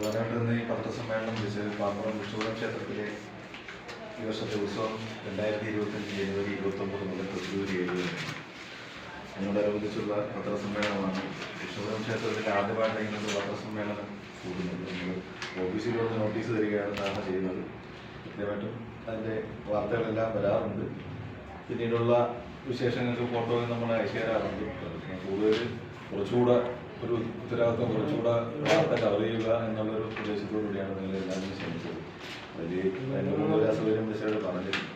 പ്രധാനമായിട്ട് ഈ പത്രസമ്മേളനം വിളിച്ചത് പാമ്പുറം വിഷുവം ക്ഷേത്രത്തിലെ ഈ വർഷത്തെ ഉത്സവം രണ്ടായിരത്തി ഇരുപത്തഞ്ച് ജനുവരി ഇരുപത്തൊമ്പത് മുതൽ ഫെബ്രുവരി ഏഴ് വരെ. അതിനോടനുബന്ധിച്ചുള്ള പത്രസമ്മേളനമാണ് വിഷ്ണുപുരം ക്ഷേത്രത്തിൽ ആദ്യമായിട്ട് ഇങ്ങനത്തെ പത്രസമ്മേളനം കൂടുന്നത്. നമ്മൾ ഓഫീസിൽ വന്ന് നോട്ടീസ് തരികയാണ് സാധാരണ ചെയ്യുന്നത്. കൃത്യമായിട്ടും അതിന്റെ വാർത്തകളെല്ലാം വരാറുണ്ട്. പിന്നീടുള്ള വിശേഷങ്ങൾക്ക് ഫോട്ടോ നമ്മൾ അയച്ചു തരാറുണ്ട്. കൂടുതൽ കുറച്ചുകൂടെ ഒരു ഉത്തരവാദിത്വം കുറച്ചുകൂടെ വാർത്ത കവർ ചെയ്യുക എന്നുള്ളൊരു ഉദ്ദേശത്തോടു കൂടിയാണ് നിങ്ങൾ എല്ലാവരും ശ്രമിച്ചത്. അതിൽ അതിനോട് അസൗകര്യം വിശയോട് പറഞ്ഞിരുന്നു.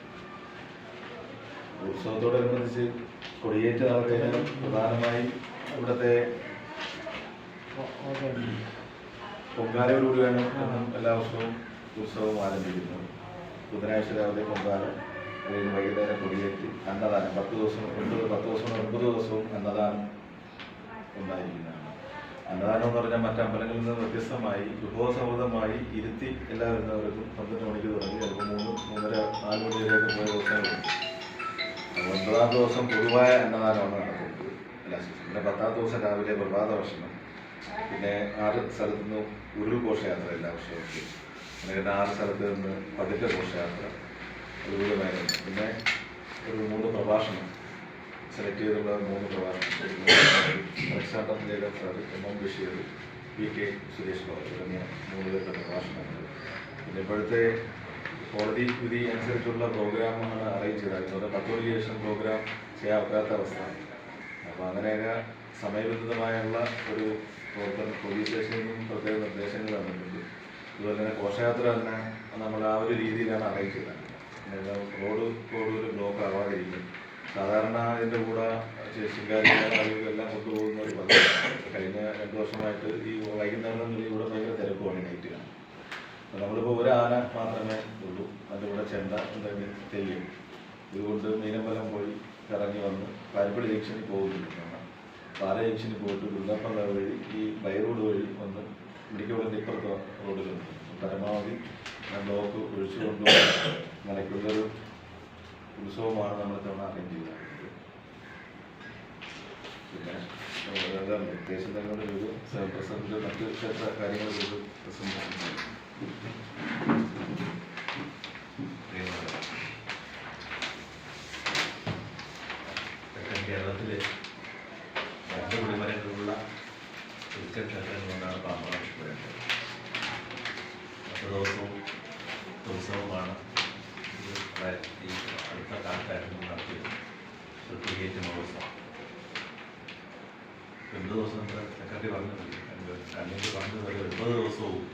ഉത്സവത്തോടനുബന്ധിച്ച് കൊടിയേറ്റ് നടക്കുന്നതിന് പ്രധാനമായും ഇവിടുത്തെ പൊങ്കാലയോടുകൂടിയാണ് എല്ലാ വർഷവും ഉത്സവം ആരംഭിക്കുന്നത് ബുധനാഴ്ച രാവിലെ പൊങ്കാല അല്ലെങ്കിൽ വൈകുന്നേരം കൊടിയേറ്റ് അന്നദാനം. പത്ത് ദിവസം ഒൻപത് പത്ത് ദിവസം ഒൻപത് ദിവസവും അന്നദാനം ഉണ്ടായിരിക്കുന്നതാണ്. അന്നദാനം എന്ന് പറഞ്ഞാൽ മറ്റ് അമ്പലങ്ങളിൽ നിന്ന് വ്യത്യസ്തമായി വിഭവസമൃദ്ധമായി ഇരുത്തി എല്ലാ വരുന്നവർക്കും പന്ത്രണ്ട് മണിക്ക് തുടങ്ങി. ചിലപ്പോൾ മൂന്ന് മൂന്നര നാല് മണി വരെയൊക്കെ പോയ ദിവസങ്ങളുണ്ട് ഒൻപതാം ദിവസം പൊതുവായ അന്നദാനമാണ് നടക്കുന്നത്. അല്ല പിന്നെ പത്താം ദിവസം രാവിലെ പ്രഭാത ഭക്ഷണം. പിന്നെ ആറ് സ്ഥലത്ത് നിന്ന് ഉരുൾ ഘോഷയാത്ര എല്ലാ വർഷവും അങ്ങനെ ആറ് സ്ഥലത്ത് നിന്ന് പതിറ്റ ഘോഷയാത്ര. അതുപോലെ പിന്നെ ഒരു മൂന്ന് പ്രഭാഷണം. സെലക്ട് ചെയ്തുള്ള മൂന്ന് പ്രഭാഷണം അലക്സാണ്ടർ ചെയ്ത M Basheer P K Suresh Babu തുടങ്ങിയ മൂന്ന് പേരുടെ പ്രഭാഷണങ്ങൾ. പിന്നെ ഇപ്പോഴത്തെ കോടതി വിധി അനുസരിച്ചുള്ള പ്രോഗ്രാമുകൾ അറേഞ്ച് ചെയ്തത് പത്തോളിയേഷൻ പ്രോഗ്രാം ചെയ്യാൻ ഒക്കാത്ത അവസ്ഥ. അപ്പോൾ അങ്ങനെയൊക്കെ സമയബന്ധിതമായുള്ള ഒരു പ്രവർത്തനം പോലീസ് സ്റ്റേഷനിൽ നിന്നും പ്രത്യേക നിർദ്ദേശങ്ങൾ തന്നിട്ടുണ്ട് അതുപോലെ തന്നെ ഘോഷയാത്ര തന്നെ നമ്മൾ ആ ഒരു രീതിയിലാണ് അറേഞ്ച് ചെയ്തത്. റോഡ് റോഡ് ഒരു ബ്ലോക്ക് ആവാതിരിക്കും. സാധാരണ ഇതിന്റെ കൂടെ എല്ലാം കൊണ്ടുപോകുന്ന ഒരു പദ്ധതി. കഴിഞ്ഞ രണ്ട് വർഷമായിട്ട് ഈ വൈകുന്നേരം ഇവിടെ ഭയങ്കര തിരക്കുമാണ് അപ്പോൾ നമ്മളിപ്പോൾ ഒരു ആന മാത്രമേ ഉള്ളൂ. അതിന്റെ കൂടെ ചെണ്ട എന്തെങ്കിലും തെയ്യം. ഇതുകൊണ്ട് മീനമ്പലം പോയി കറങ്ങി വന്ന് പാരിപ്പള്ളി ജംഗ്ഷനിൽ പോകുന്നുണ്ട് പാല ജംഗ്ഷനിൽ പോയിട്ട് ഗുരുതപ്പള്ള വഴി ഈ ബൈ റോഡ് വഴി വന്ന് മെഡിക്കലിന്റെ ഇപ്പുറത്തെ റോഡിലുണ്ട് പരമാവധി ബ്ലോക്ക് ഒഴിച്ചു കൊണ്ടുപോകുന്ന നിലയ്ക്കുള്ളൊരു ഉത്സവമാണ് നമ്മൾ തവണ അറേഞ്ച് ചെയ്തത് പിന്നെ എന്താണ് ദേശങ്ങളുടെ ഒരു പ്രസിഡന്റ് മറ്റു ക്ഷേത്ര കാര്യങ്ങളുടെ ഒരു പ്രസിഡന്റ് കേരളത്തിലെ രണ്ട് കുടിമരങ്ങളുള്ള ക്രിക്കറ്റ് ക്ഷേത്രങ്ങളുകൊണ്ടാണ് പാമ്പാട് പുഴയുന്നത് പത്ത് ദിവസവും ഉത്സവമാണ്. ഈ അടുത്ത കാലത്തായിരുന്നു നടത്തിയത്. ക്രിക്കറ്റ് മഹോത്സവം രണ്ട് ദിവസം സെക്രട്ടറി പറഞ്ഞിട്ടുണ്ട് അല്ലെങ്കിൽ പറഞ്ഞത് ഒരു ഒൻപത് ദിവസവും.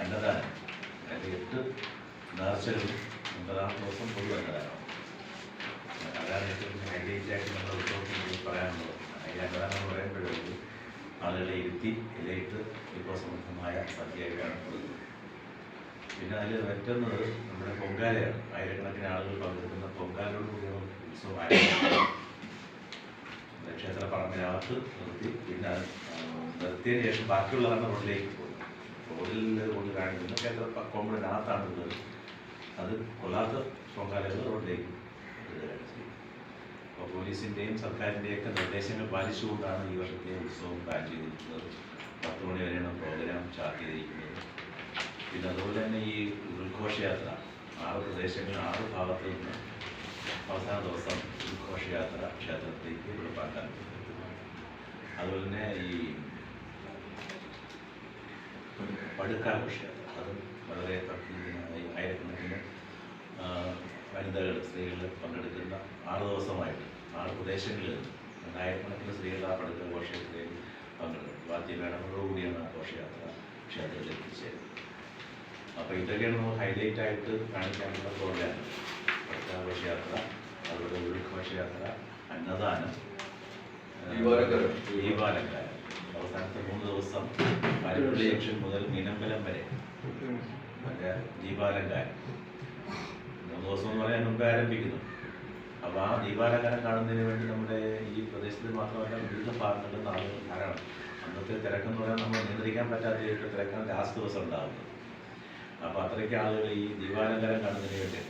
അന്നദാനം അതിൽ എട്ട് നേർച്ചകളും ഒൻപതാം ദിവസം പൊതു അന്നദാനം അതാണ് ഏറ്റവും ഹൈലൈറ്റായിട്ട് നമ്മുടെ ഉത്സവത്തിൽ പറയാനുള്ളത്. ഈ അന്നദാനം പറയുമ്പോഴേക്ക് ആളുകളെ ഇരുത്തി ഇലയിട്ട് വിഭവസമൃദ്ധമായ സദ്യയാണ് കൊടുക്കുന്നത് പിന്നെ അതിൽ മറ്റൊന്നത് നമ്മുടെ പൊങ്കാലയാണ്. ആയിരക്കണക്കിന് ആളുകൾ പങ്കെടുക്കുന്ന പൊങ്കാലയോട് കൂടിയ ഉത്സവമായിരുന്നു. ക്ഷേത്ര പറമ്പിനകത്ത് നിർത്തി. പിന്നെ നിർത്തിയതിന് ശേഷം ബാക്കിയുള്ളതാണ് റോഡിലേക്ക് പോകുന്നത് റോഡിൽ കൊണ്ട് കാണിക്കുന്നു ക്ഷേത്ര കോമ്പൗണ്ടിനകത്താണ് ഉള്ളത്. അത് കൊല്ലാത്ത പൊങ്കാലകൾ റോഡിലേക്ക് അപ്പോൾ പോലീസിന്റെയും സർക്കാരിന്റെയൊക്കെ നിർദ്ദേശങ്ങൾ പാലിച്ചുകൊണ്ടാണ് ഈ വർഷത്തെ ഉത്സവം പ്ലാൻ ചെയ്തിരിക്കുന്നത്. പത്ത് മണി വരെയാണ് പ്രോഗ്രാം ചാർട്ട് ചെയ്തിരിക്കുന്നത്. പിന്നെ അതുപോലെ തന്നെ ഈ ഉദ്ഘോഷയാത്ര. ആറ് പ്രദേശങ്ങളിൽ ആറ് ഭാഗത്തു നിന്ന് അവസാന ദിവസം ഘോഷയാത്ര ക്ഷേത്രത്തിലേക്ക് വെളുപ്പാക്കാൻ. അതുപോലെ തന്നെ ഈ പടുക്കാൽ ഘോഷയാത്ര അത് വളരെ ആയിരക്കണക്കിന് വനിതകൾ സ്ത്രീകൾ പങ്കെടുക്കുന്ന ആറ് ദിവസമായിട്ട് ആറ് പ്രദേശങ്ങളിൽ ആയിരക്കണക്കിന് സ്ത്രീകൾ ആ പടുക്ക ഘോഷയാത്രയിൽ പങ്കെടുക്കും വാദ്യമേളങ്ങളോടുകൂടിയാണ് ആ ഘോഷയാത്ര ക്ഷേത്രത്തിൽ എത്തിച്ചേരുന്നത്. അപ്പോൾ ഇതൊക്കെയാണ് നമ്മൾ ഹൈലൈറ്റ് ആയിട്ട് കാണിക്കാനുള്ള പ്രോഗ്രാം പടുക്ക യാത്ര അതുപോലെ ഉൾഘോഷയാത്ര അന്നദാനം ദീപാലങ്കാരം. ദീപാലങ്കാരം അവസാനത്തെ മൂന്ന് ദിവസം മരപ്പള്ളി ജംഗ്ഷൻ മുതൽ മീനമ്പലം വരെ. മറ്റേ ദീപാലങ്കാരം. മൂന്ന് ദിവസം എന്ന് പറയാൻ മുമ്പേ ആരംഭിക്കുന്നു. അപ്പോൾ ആ ദീപാലങ്കാരം കാണുന്നതിന് വേണ്ടി നമ്മുടെ ഈ പ്രദേശത്ത് മാത്രമല്ല വിവിധ ഭാഗങ്ങളിൽ നിന്ന് ആളുകൾ ധാരാളം. അന്നത്തെ തിരക്കെന്ന് പറയാൻ നമ്മൾ നിയന്ത്രിക്കാൻ പറ്റാത്ത രീതിയിലുള്ള തിരക്കാണ് ലാസ്റ്റ് ദിവസം ഉണ്ടാകുന്നത്. അപ്പോൾ അത്രയ്ക്ക് ആളുകൾ ഈ ദീപാലങ്കാരം കാണുന്നതിന് വേണ്ടി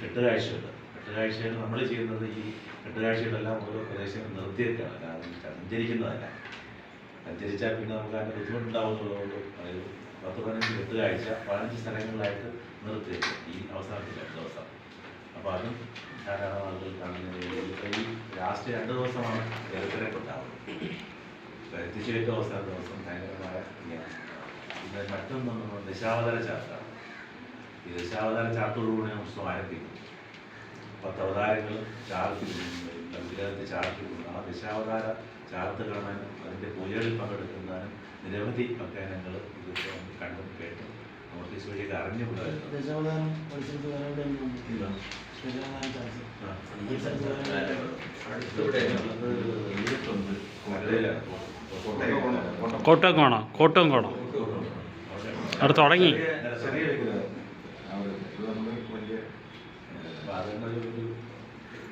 കെട്ടുകാഴ്ചയുണ്ട് കെട്ടുകാഴ്ചകൾ നമ്മൾ ചെയ്യുന്നത് ഈ കെട്ടുകാഴ്ചകളെല്ലാം ഓരോ പ്രദേശങ്ങൾ നിർത്തിയിട്ടാണ് കാരണം സഞ്ചരിക്കുന്നതല്ല. സഞ്ചരിച്ചാൽ പിന്നെ നമുക്ക് അതിന്റെ ബുദ്ധിമുട്ടുണ്ടാവുന്നതുകൊണ്ട് അതായത് പത്ത് പതിനഞ്ച് കെട്ടുകാഴ്ച പതിനഞ്ച് സ്ഥലങ്ങളിലായിട്ട് നിർത്തിയിട്ട് ഈ അവസാനത്തിൽ രണ്ട് ദിവസം. അപ്പോൾ അതും ധാരാളം ആളുകൾ കാണുന്ന ഈ ലാസ്റ്റ് രണ്ട് ദിവസമാണ് ജലത്തിരക്ക് ഉണ്ടാവുന്നത് എത്തിച്ചേറ്റ അവസാന ദിവസം ഭയങ്കരമായ ഇങ്ങനെ. മറ്റൊന്നും ദശാവതാര ചാർത്താണ് ദശാവതാര ചാർത്തോടുകൂടി പുസ്തകം ആരംഭിക്കും. പത്ത് അവതാരങ്ങൾ ചാർത്തി വിഗ്രഹത്തെ ചാർത്തിക്കുന്നു ആ ദശാവതാര ചാർത്ത് കാണാനും അതിന്റെ പൂജകളിൽ പങ്കെടുക്കുന്നതിനും നിരവധി ഭക്തജനങ്ങൾ ഇതൊക്കെ നമുക്ക് കണ്ടും കേട്ടും നോട്ടീസ് വഴിയൊക്കെ അറിഞ്ഞു കൊണ്ടുവരുന്നത് കോട്ടയം വേറെ എവിടെയെങ്കിലും ഉണ്ടോ? അവിടെ തുടങ്ങി. അവിടെ ഇത് നമ്മൾ വലിയ അപ്പോൾ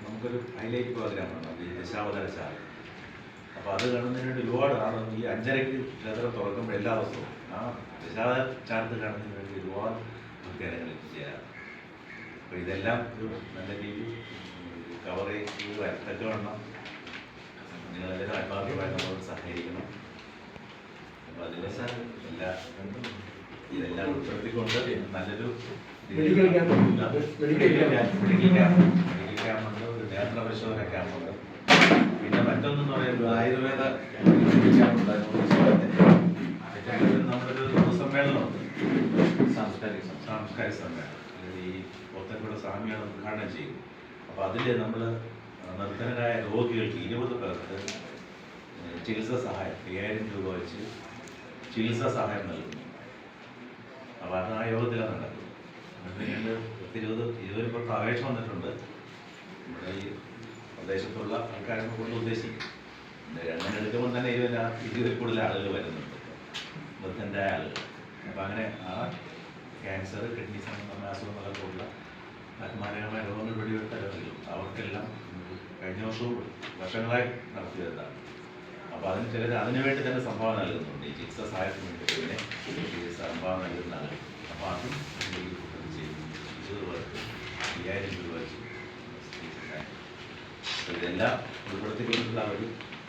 നമുക്കൊരു ഹൈലൈറ്റ് പ്രോഗ്രാമാണ് ഈ ദശാവതാര ശാല. അപ്പോൾ അത് കാണുന്നതിന് വേണ്ടി ഒരുപാട് ആളുകൾ ഈ അഞ്ചരയ്ക്ക് ക്ഷേത്രം തുറക്കുമ്പോൾ എല്ലാ ദിവസവും ആ ദശാവതാര ചാർത്ത് കാണുന്നതിന് വേണ്ടി ഒരുപാട് ഭക്തജനങ്ങൾ എത്തിച്ചേരാറ് അപ്പോൾ ഇതെല്ലാം ഒരു നല്ല രീതിയിൽ കവർ ചെയ്ത് വരത്തക്കവണ്ണം നിങ്ങളെല്ലാവരും ആത്മാർത്ഥമായി നമ്മളോട് സഹകരിക്കണം അപ്പോൾ അതിൽ എല്ലാ ഇതെല്ലാം ഉൾപ്പെടുത്തിക്കൊണ്ട് നല്ലൊരു പിന്നെ മറ്റൊന്നെന്ന് പറയുന്നത് ആയുർവേദ നമ്മളൊരു സാംസ്കാരിക. സാംസ്കാരിക സമ്മേളനം. ഈ പോത്തൻകുട സ്വാമിയാണ് ഉദ്ഘാടനം ചെയ്യും. അപ്പോൾ അതിൽ നമ്മൾ നിർധനരായ രോഗികൾക്ക് ഇരുപത് പേർക്ക് ചികിത്സാ സഹായം അയ്യായിരം രൂപ വെച്ച് ചികിത്സാ സഹായം നൽകുന്നു. അപ്പോൾ അത് ആ യോഗത്തിലാണ് നടക്കുന്നത്. അതുകൊണ്ട് പത്ത് ഇരുപത് പേർക്ക് അപേക്ഷ വന്നിട്ടുണ്ട്. നമ്മുടെ ഈ പ്രദേശത്തുള്ള ആൾക്കാരെ കൊണ്ട് ഉദ്ദേശിക്കും. അങ്ങനെ എടുക്കുമ്പോൾ തന്നെ ഇരുപത് ഇരുപതിൽ കൂടുതൽ ആളുകൾ വരുന്നുണ്ട്. വൃദ്ധന്റെ ആളുകൾ. അപ്പം അങ്ങനെ ആ ക്യാൻസർ കിഡ്നി സംബന്ധമായ അസുഖങ്ങളൊക്കെ ഉള്ള മാരകമായ രോഗങ്ങൾ വെടിവെട്ട അവർക്കെല്ലാം കഴിഞ്ഞ വർഷവും വർഷങ്ങളായി നടത്തി അപ്പോൾ അതിന് ചിലർ അതിനു വേണ്ടി തന്നെ സംഭാവന നൽകുന്നുണ്ട്. ഈ ചികിത്സ സഹായത്തിന് വേണ്ടി പിന്നെ സംഭാവന നൽകുന്നതാണ്. അപ്പോൾ അതും പേർക്ക് അയ്യായിരം രൂപ വെച്ച് ഇതെല്ലാം ഉൾപ്പെടുത്തിക്കൊണ്ടുള്ള ഒരു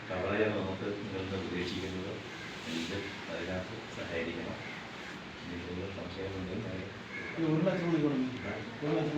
കവറേജാണ് നമുക്ക് നിന്ന് പ്രതീക്ഷിക്കുന്നത് ഇത് അതിനകത്ത് സഹായിക്കണം. എന്തെങ്കിലും സംശയമുണ്ടെങ്കിൽ ഒരു ലക്ഷം ഒരു ലക്ഷം